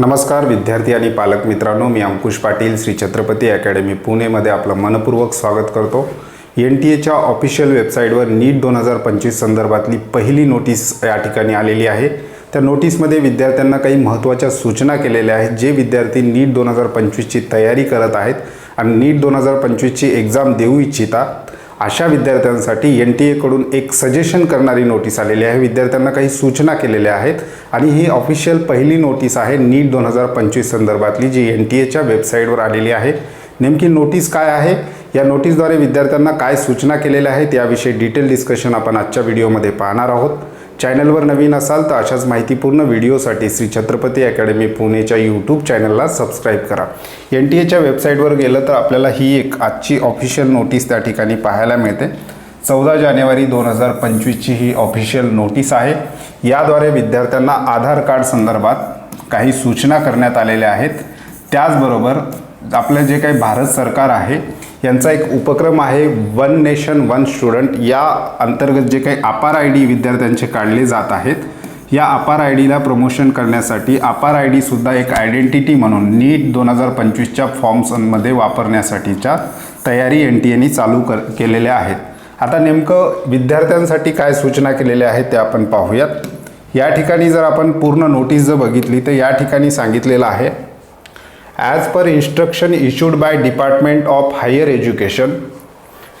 नमस्कार विद्यार्थी आणि पालक मित्रांनो मी अंकुश पाटील श्री छत्रपती अकॅडमी पुणेमध्ये आपलं मनपूर्वक स्वागत करतो. एन टी एच्या ऑफिशियल वेबसाईटवर नीट दोन हजार पंचवीस संदर्भातली पहिली नोटीस या ठिकाणी आलेली आहे. त्या नोटीसमध्ये विद्यार्थ्यांना काही महत्त्वाच्या सूचना केलेल्या आहेत जे विद्यार्थी नीट दोन हजार पंचवीसची तयारी करत आहेत आणि नीट दोन हजार पंचवीसची एक्झाम देऊ इच्छिता. अशा विद्यार्थ्यांसाठी एन टी एकडून एक सजेशन करणारी नोटीस आलेली आहे. विद्यार्थ्यांना काही सूचना केलेल्या आहेत आणि ही ऑफिशियल पहिली नोटीस आहे नीट दोन हजार पंचवीस संदर्भातली जी एन टी एच्या वेबसाईटवर आलेली आहे. नेमकी नोटीस काय आहे? या नोटीसद्वारे विद्यार्थ्यांना काय सूचना केलेल्या आहेत याविषयी डिटेल डिस्कशन आपण आजच्या व्हिडिओमध्ये पाहणार आहोत. चॅनलवर नवीन असाल तर अशाच माहितीपूर्ण व्हिडिओसाठी श्री छत्रपती अकॅडमी पुणेच्या यूट्यूब चॅनलला सबस्क्राईब करा. एन टी एच्या वेबसाईटवर गेलं तर आपल्याला ही एक आजची ऑफिशियल नोटीस त्या ठिकाणी पाहायला मिळते. चौदा जानेवारी दोन हजार पंचवीसची ही ऑफिशियल नोटीस आहे. याद्वारे विद्यार्थ्यांना आधार कार्ड संदर्भात काही सूचना करण्यात आलेल्या आहेत. त्याचबरोबर आपलं जे काही भारत सरकार आहे यांचा एक उपक्रम आहे वन नेशन वन स्टुडंट. या अंतर्गत जे काही अपार आय डी विद्यार्थ्यांचे काढले जात आहेत या अपार आय डीला प्रमोशन करण्यासाठी अपार आय डीसुद्धा एक आयडेंटिटी म्हणून नीट दोन हजार पंचवीसच्या फॉर्म्समध्ये वापरण्यासाठीच्या तयारी एन टी एनी चालू कर केलेल्या आहेत. आता नेमकं विद्यार्थ्यांसाठी काय सूचना केलेल्या आहेत ते आपण पाहूयात. या ठिकाणी जर आपण पूर्ण नोटीस जर बघितली तर या ठिकाणी सांगितलेलं आहे as per instruction issued by department of higher education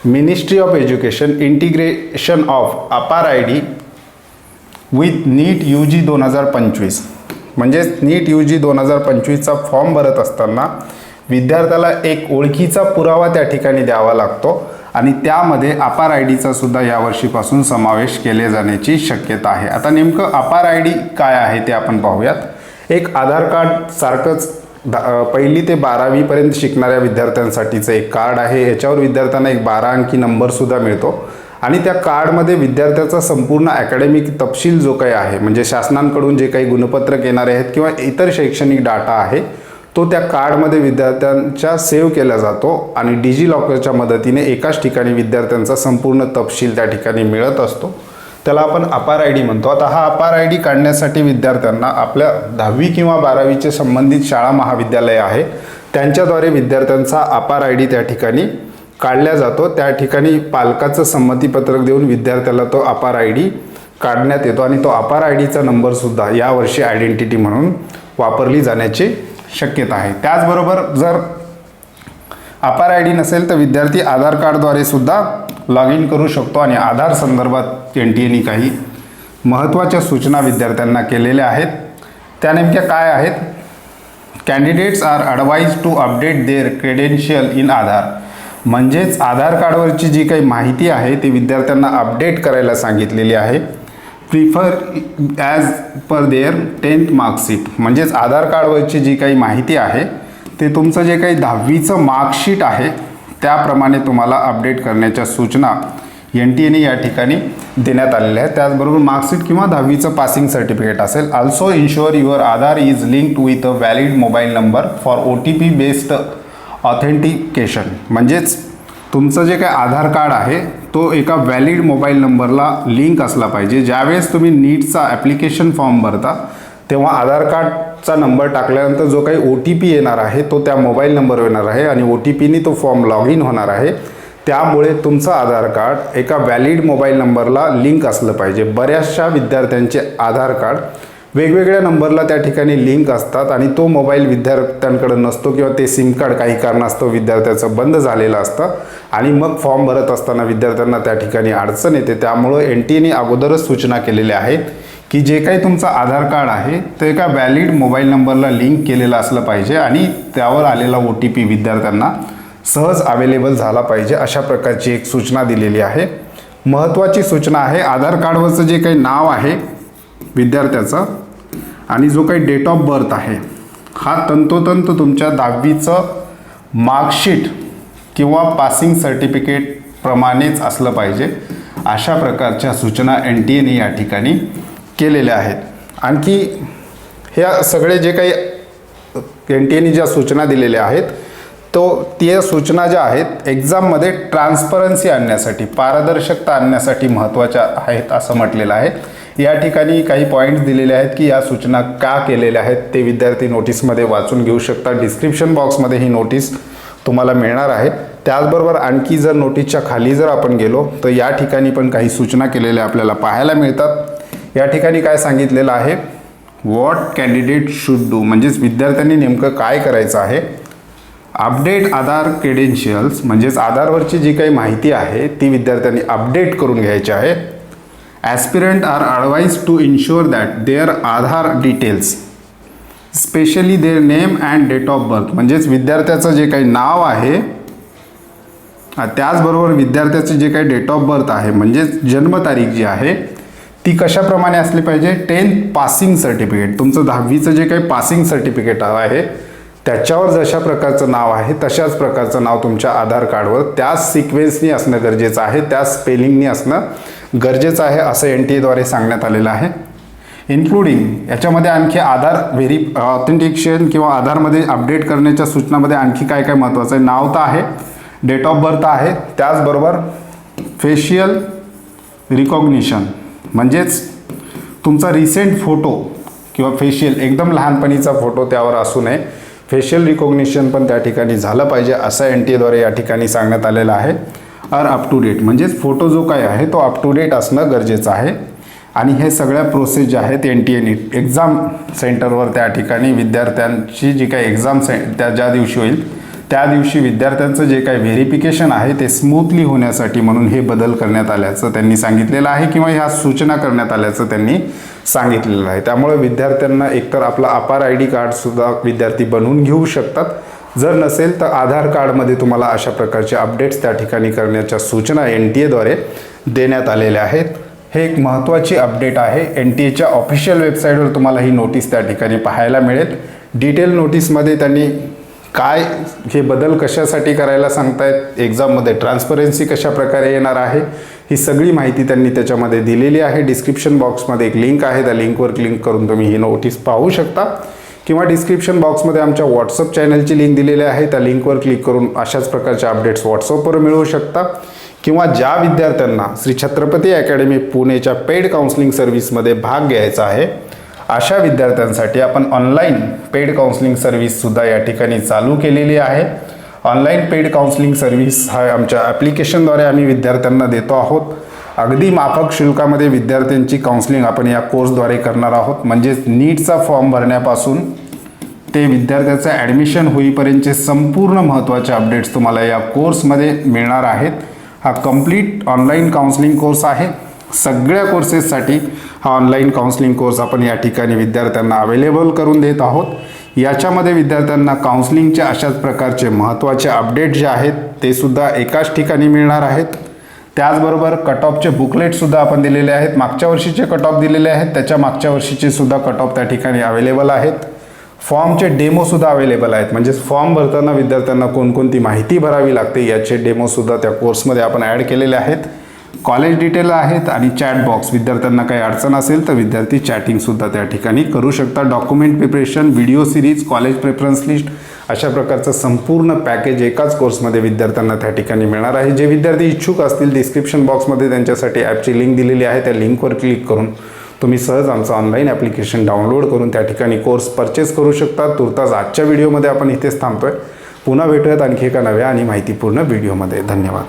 ministry of education integration of APAAR I D with NEET U G दोन हजार पंचवीस. म्हणजेच नीट यू जी दोन हजार पंचवीसचा फॉर्म भरत असताना विद्यार्थ्याला एक ओळखीचा पुरावा त्या ठिकाणी द्यावा लागतो आणि त्यामध्ये अपार आय डीचा सुद्धा यावर्षीपासून समावेश केले जाण्याची शक्यता आहे. आता नेमकं अपार आय डी काय आहे ते आपण पाहूयात. एक आधार कार्ड सारखंच पहिली ते बारावीपर्यंत शिकणाऱ्या विद्यार्थ्यांसाठीचं एक कार्ड आहे. याच्यावर विद्यार्थ्यांना एक बारा अंकी नंबरसुद्धा मिळतो. आणि त्या कार्डमध्ये विद्यार्थ्याचा संपूर्ण अकॅडमिक तपशील जो काही आहे म्हणजे शासनांकडून जे काही गुणपत्रक येणारे आहेत किंवा इतर शैक्षणिक डाटा आहे तो त्या कार्डमध्ये विद्यार्थ्यांच्या सेव्ह केला जातो आणि डिजी लॉकरच्या मदतीने एकाच ठिकाणी विद्यार्थ्यांचा संपूर्ण तपशील त्या ठिकाणी मिळत असतो. त्याला आपण अपार आय डी म्हणतो. आता हा अपार आय डी काढण्यासाठी विद्यार्थ्यांना आपल्या दहावी किंवा बारावीचे संबंधित शाळा महाविद्यालय आहे. त्यांच्याद्वारे विद्यार्थ्यांचा अपार आय डी त्या ठिकाणी काढल्या जातो. त्या ठिकाणी पालकाचं संमतीपत्रक देऊन विद्यार्थ्याला तो अपार आय डी काढण्यात येतो आणि तो अपार आय डीचा नंबरसुद्धा यावर्षी आयडेंटिटी म्हणून वापरली जाण्याची शक्यता आहे. त्याचबरोबर जर अपार आय डी नसेल तर विद्यार्थी आधार कार्डद्वारे सुद्धा लॉग इन करू शकतो आणि आधार संदर्भात एन टी एनी काही महत्त्वाच्या सूचना विद्यार्थ्यांना केलेल्या आहेत. त्या नेमक्या काय आहेत? Candidates are advise to update their credential in Aadhaar म्हणजेच आधार कार्डवरची जी काही माहिती आहे ती विद्यार्थ्यांना अपडेट करायला सांगितलेली आहे. Prefer as per their tenth marksheet म्हणजेच आधार कार्डवरची जी काही माहिती आहे ते तुमचं जे काही दहावीचं मार्कशीट आहे त्याप्रमाणे तुम्हाला अपडेट करण्याच्या सूचना एन टी एने या ठिकाणी देण्यात आलेल्या आहेत. त्याचबरोबर मार्कशीट किंवा दहावीचं पासिंग सर्टिफिकेट असेल. Also ensure your Aadhaar is linked with a valid mobile number for O T P based authentication म्हणजेच तुमचं जे काही आधार कार्ड आहे तो एका व्हॅलिड मोबाईल नंबरला लिंक असला पाहिजे. ज्यावेळेस तुम्ही नीटचा ॲप्लिकेशन फॉर्म भरता तेव्हा आधार कार्ड चा नंबर टाकल्यानंतर जो काही ओ टी पी येणार आहे तो त्या मोबाईल नंबरवर येणार आहे आणि ओ टी पीनी तो फॉर्म लॉग इन होणार आहे. त्यामुळे तुमचं आधार कार्ड एका व्हॅलिड मोबाईल नंबरला लिंक असलं पाहिजे. बऱ्याचशा विद्यार्थ्यांचे आधार कार्ड वेगवेगळ्या नंबरला त्या ठिकाणी लिंक असतात आणि तो मोबाईल विद्यार्थ्यांकडे नसतो किंवा ते सिम कार्ड काही कारणास्तव विद्यार्थ्याचं बंद झालेलं असतं. आणि मग फॉर्म भरत असताना विद्यार्थ्यांना त्या ठिकाणी अडचण येते. त्यामुळं एन टी एने अगोदरच सूचना केलेल्या आहेत की जे काही तुमचं आधार कार्ड आहे ते एका व्हॅलिड मोबाईल नंबरला लिंक केलेलं असलं पाहिजे आणि त्यावर आलेला ओ टी पी विद्यार्थ्यांना सहज अवेलेबल झाला पाहिजे अशा प्रकारची एक सूचना दिलेली आहे. महत्त्वाची सूचना आहे आधार कार्डवरचं जे काही नाव आहे विद्यार्थ्याचं आणि जो काही डेट ऑफ बर्थ आहे हा तंतोतंत तुमच्या दहावीचं मार्कशीट किंवा पासिंग सर्टिफिकेटप्रमाणेच असलं पाहिजे अशा प्रकारच्या सूचना एन टी एने या ठिकाणी केलेल्या आहेत. आणखी ह्या सगळे जे काही एन टी एने ज्या सूचना दिलेल्या आहेत तो त्या सूचना ज्या आहेत एक्झाममध्ये ट्रान्सपरन्सी आणण्यासाठी पारदर्शकता आणण्यासाठी महत्त्वाच्या आहेत असं म्हटलेलं आहे. या ठिकाणी काही पॉईंट्स दिलेले आहेत की या सूचना का केलेल्या आहेत ते विद्यार्थी नोटीसमध्ये वाचून घेऊ शकतात डिस्क्रिप्शन बॉक्समध्ये ही नोटीस तुम्हाला मिळणार आहे. त्याचबरोबर आणखी जर नोटीसच्या खाली जर आपण गेलो तर या ठिकाणी पण काही सूचना केलेल्या आपल्याला पाहायला मिळतात. या ठिकाणी काय सांगितलेलं आहे? वॉट कॅन्डिडेट शुड डू म्हणजेच विद्यार्थ्यांनी नेमकं काय करायचं आहे? अपडेट आधार क्रेडेन्शियल्स म्हणजेच आधारवरची जी काही माहिती आहे ती विद्यार्थ्यांनी अपडेट करून घ्यायची आहे. Aspirant are advise to ensure that their Aadhaar details specially their name and date of birth म्हणजेच विद्यार्थ्याचं जे काही नाव आहे त्याचबरोबर विद्यार्थ्याचे जे काही डेट ऑफ बर्थ आहे म्हणजेच जन्मतारीख जी आहे ती कशाप्रमाणे असली पाहिजे? टेन्थ पासिंग सर्टिफिकेट तुमचं दहावीचं जे काही पासिंग सर्टिफिकेट आहे त्याच्यावर जशा प्रकारचं नाव आहे तशाच प्रकारचं नाव तुमच्या आधार कार्डवर त्याच सिक्वेन्सनी असणं गरजेचं आहे त्याच स्पेलिंगनी असणं गरजेचं आहे असं एन टी एद्वारे सांगण्यात आलेलं आहे. इन्क्लुडिंग याच्यामध्ये आणखी आधार व्हेरी ऑथेंटिकेशन किंवा आधारमध्ये अपडेट करण्याच्या सूचनामध्ये आणखी काय काय महत्त्वाचं आहे? नाव तर आहे डेट ऑफ बर्थ आहे त्याचबरोबर फेशियल रिकॉग्निशन म्हणजेच तुमचा रिसेंट फोटो किंवा फेशियल एकदम लहानपणीचा फोटो त्यावर असू नये. फेशियल रिकॉग्निशन पण त्या ठिकाणी झालं पाहिजे असं एन टी एद्वारे या ठिकाणी सांगण्यात आलेलं आहे. आर अप टू डेट म्हणजेच फोटो जो काय आहे तो अप टू डेट असणं गरजेचं आहे. आणि हे सगळ्या प्रोसेस ज्या आहेत एन टी एन एक्झाम सेंटरवर त्या ठिकाणी विद्यार्थ्यांची जी काही एक्झाम से त्या ज्या दिवशी होईल त्या दिवशी विद्यार्थ्यांचं जे काही व्हेरिफिकेशन आहे ते स्मूथली होण्यासाठी म्हणून हे बदल करण्यात आल्याचं त्यांनी सांगितलेलं आहे किंवा ह्या सूचना करण्यात आल्याचं त्यांनी सांगितलेलं आहे. त्यामुळे विद्यार्थ्यांना एकतर आपला अपार आय डी कार्डसुद्धा विद्यार्थी बनवून घेऊ शकतात. जर नसेल तर आधार कार्डमध्ये तुम्हाला अशा प्रकारचे अपडेट्स त्या ठिकाणी करण्याच्या सूचना एन टी एद्वारे देण्यात आलेल्या आहेत. हे एक महत्त्वाची अपडेट आहे. एन टी एच्या ऑफिशियल वेबसाईटवर तुम्हाला ही नोटीस त्या ठिकाणी पाहायला मिळेल. डिटेल नोटीसमध्ये त्यांनी काय हे बदल कशासाठी करायला सांगतायत एक्झाममध्ये ट्रान्सपरन्सी कशा प्रकारे येणार आहे ही सगळी माहिती त्यांनी त्याच्यामध्ये दिलेली आहे. डिस्क्रिप्शन बॉक्समध्ये एक लिंक आहे. त्या लिंकवर क्लिक करून तुम्ही ही नोटीस पाहू शकता. किंवा डिस्क्रिप्शन बॉक्समध्ये आमच्या व्हॉट्सअप चॅनलची लिंक दिलेली आहे. त्या लिंकवर क्लिक करून अशाच प्रकारचे अपडेट्स व्हॉट्सअपवर मिळवू शकता. किंवा ज्या विद्यार्थ्यांना श्री छत्रपती अकॅडमी पुणेच्या पेड काउन्सिलिंग सर्व्हिसमध्ये भाग घ्यायचा आहे अशा विद्यार्थ्यांसाठी आपण ऑनलाईन पेड काउन्सिलिंग सर्व्हिससुद्धा या ठिकाणी चालू केलेली आहे. ऑनलाईन पेड काउन्सिलिंग सर्व्हिस हा आमच्या ॲप्लिकेशनद्वारे आम्ही विद्यार्थ्यांना देतो आहोत. अगदी माफक शुल्कामध्ये विद्यार्थ्यांची काउन्सिलिंग आपण या कोर्सद्वारे करणार आहोत. म्हणजेच नीटचा फॉर्म भरण्यापासून ते विद्यार्थ्याचं ॲडमिशन होईपर्यंतचे संपूर्ण महत्त्वाचे अपडेट्स तुम्हाला या कोर्समध्ये मिळणार आहेत. हा कंप्लीट ऑनलाईन काउन्सिलिंग कोर्स आहे. सगळ्या कोर्सेससाठी हा ऑनलाईन काउन्सिलिंग कोर्स आपण या ठिकाणी विद्यार्थ्यांना अवेलेबल करून देत आहोत. याच्यामध्ये विद्यार्थ्यांना काउन्सिलिंगच्या अशाच प्रकारचे महत्त्वाचे अपडेट जे आहेत ते सुद्धा एकाच ठिकाणी मिळणार आहेत. त्याचबरोबर कट ऑफचे बुकलेटसुद्धा आपण दिलेले आहेत. मागच्या वर्षीचे कट ऑफ दिलेले आहेत. त्याच्या मागच्या वर्षीचे सुद्धा कट ऑफ त्या ठिकाणी अवेलेबल आहेत. फॉर्मचे डेमोसुद्धा अवेलेबल आहेत. म्हणजेच फॉर्म भरताना विद्यार्थ्यांना कोणकोणती माहिती भरावी लागते याचे डेमोसुद्धा त्या कोर्समध्ये आपण ॲड केलेले आहेत. कॉलेज डिटेल आहेत आणि चॅट बॉक्स विद्यार्थ्यांना काही अडचण असेल तर विद्यार्थी चॅटिंगसुद्धा त्या ठिकाणी करू शकतात. Document preparation video series college preference list अशा प्रकारचं संपूर्ण पॅकेज एकाच कोर्समध्ये विद्यार्थ्यांना त्या ठिकाणी मिळणार आहे. जे विद्यार्थी इच्छुक असतील डिस्क्रिप्शन बॉक्समध्ये त्यांच्यासाठी ॲपची लिंक दिलेली आहे. त्या लिंकवर क्लिक करून तुम्ही सहज आमचं ऑनलाईन ॲप्लिकेशन डाउनलोड करून त्या ठिकाणी कोर्स परचेस करू शकता तुर्तास आजच्या व्हिडिओमध्ये आपण इथेच थांबतोय. पुन्हा भेटूयात आणखी एका नव्या आणि माहितीपूर्ण व्हिडिओमध्ये धन्यवाद.